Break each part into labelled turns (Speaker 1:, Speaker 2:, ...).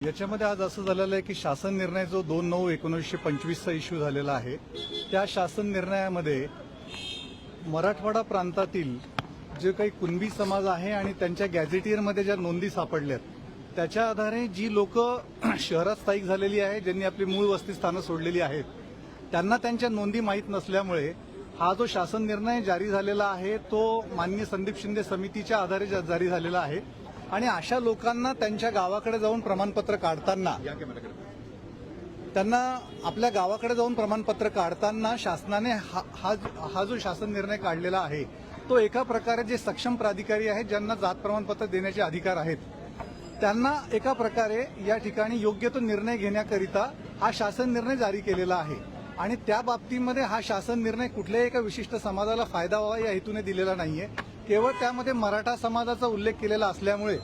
Speaker 1: याच्यामध्ये आज असं झालेलं आहे की शासन निर्णय जो दोन नऊ एकोणीसशे पंचवीसचा इश्यू झालेला आहे त्या शासन निर्णयामध्ये मराठवाडा प्रांतातील जे काही कुणबी समाज आहे आणि त्यांच्या गॅझेटियरमध्ये ज्या नोंदी सापडल्यात त्याच्या आधारे जी लोक शहरात स्थायिक झालेली आहे ज्यांनी आपली मूळ वस्तीस्थानं सोडलेली आहेत त्यांना त्यांच्या नोंदी माहीत नसल्यामुळे हा जो शासन निर्णय जारी झालेला आहे तो मान्य संदीप शिंदे समितीच्या आधारे जा- जारी झालेला आहे. आणि अशा लोकांना त्यांच्या गावाकडे जाऊन प्रमाणपत्र काढताना त्यांना आपल्या गावाकडे जाऊन प्रमाणपत्र काढताना शासनाने हा हा हा जो शासन निर्णय काढलेला आहे तो एका प्रकारे जे सक्षम प्राधिकारी आहेत ज्यांना जात प्रमाणपत्र देण्याचे अधिकार आहेत त्यांना एका प्रकारे या ठिकाणी योग्य तो निर्णय घेण्याकरिता हा शासन निर्णय जारी केलेला आहे. आणि त्या बाबतीमध्ये हा शासन निर्णय कुठल्याही एका विशिष्ट समाजाला फायदा व्हावा या हेतूने दिलेला नाहीये. केवळ त्यामध्ये मराठा समाजाचा उल्लेख केलेला असल्यामुळे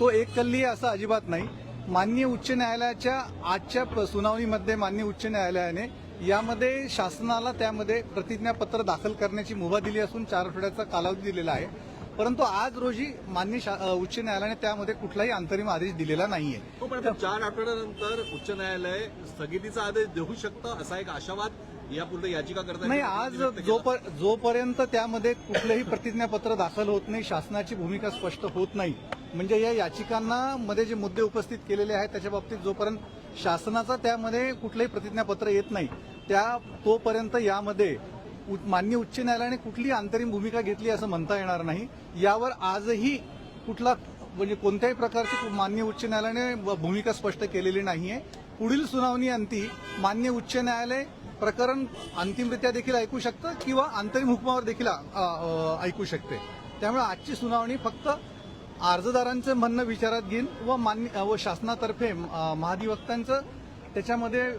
Speaker 1: तो एक कल्ली असं अजिबात नाही. माननीय उच्च न्यायालयाच्या आजच्या प- सुनावणीमध्ये माननीय उच्च न्यायालयाने यामध्ये शासनाला त्यामध्ये प्रतिज्ञापत्र दाखल करण्याची मुभा दिली असून चार आठवड्याचा कालावधी दिलेला आहे. परंतु आज रोजी मान्य शा- उच्च न्यायालयाने त्यामध्ये कुठलाही अंतरिम आदेश दिलेला नाहीये.
Speaker 2: हो, चार आठवड्यानंतर उच्च न्यायालय स्थगितीचा आदेश देऊ शकतं असा एक आशावाद यापूर्वी याचिकाकर्त्यांनी
Speaker 1: नाही आज जोपर्यंत त्यामध्ये कुठलंही प्रतिज्ञापत्र दाखल होत नाही शासनाची भूमिका स्पष्ट होत नाही म्हणजे या याचिकांना मध्ये जे मुद्दे उपस्थित केलेले आहेत त्याच्या बाबतीत जोपर्यंत शासनाचा त्यामध्ये कुठलंही प्रतिज्ञापत्र येत नाही त्या तोपर्यंत यामध्ये मान्य उच्च न्यायालयाने कुठली अंतरिम भूमिका घेतली असं म्हणता येणार नाही. यावर आजही कुठला म्हणजे कोणत्याही प्रकारची मान्य उच्च न्यायालयाने भूमिका स्पष्ट केलेली नाहीये. पुढील सुनावणी अंती मान्य उच्च न्यायालय प्रकरण अंतिमरित्या देखील ऐकू शकतं किंवा अंतरिम हुकमावर देखील ऐकू शकते. त्यामुळे आजची सुनावणी फक्त अर्जदारांचं म्हणणं विचारात घेईन व मान्य व शासनातर्फे महाधिवक्त्यांचं महाधिवक्तांचं त्याच्यामध्ये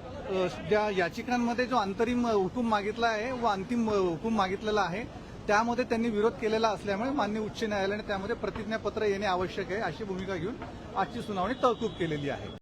Speaker 1: ज्या याचिकांमध्ये जो अंतरिम हुकूम मागितला आहे व अंतिम हुकूम मागितलेला आहे त्यामध्ये त्यांनी विरोध केलेला असल्यामुळे मान्य उच्च न्यायालयाने त्यामध्ये प्रतिज्ञापत्र येणे आवश्यक आहे अशी भूमिका घेऊन आजची सुनावणी तहकूब केलेली आहे.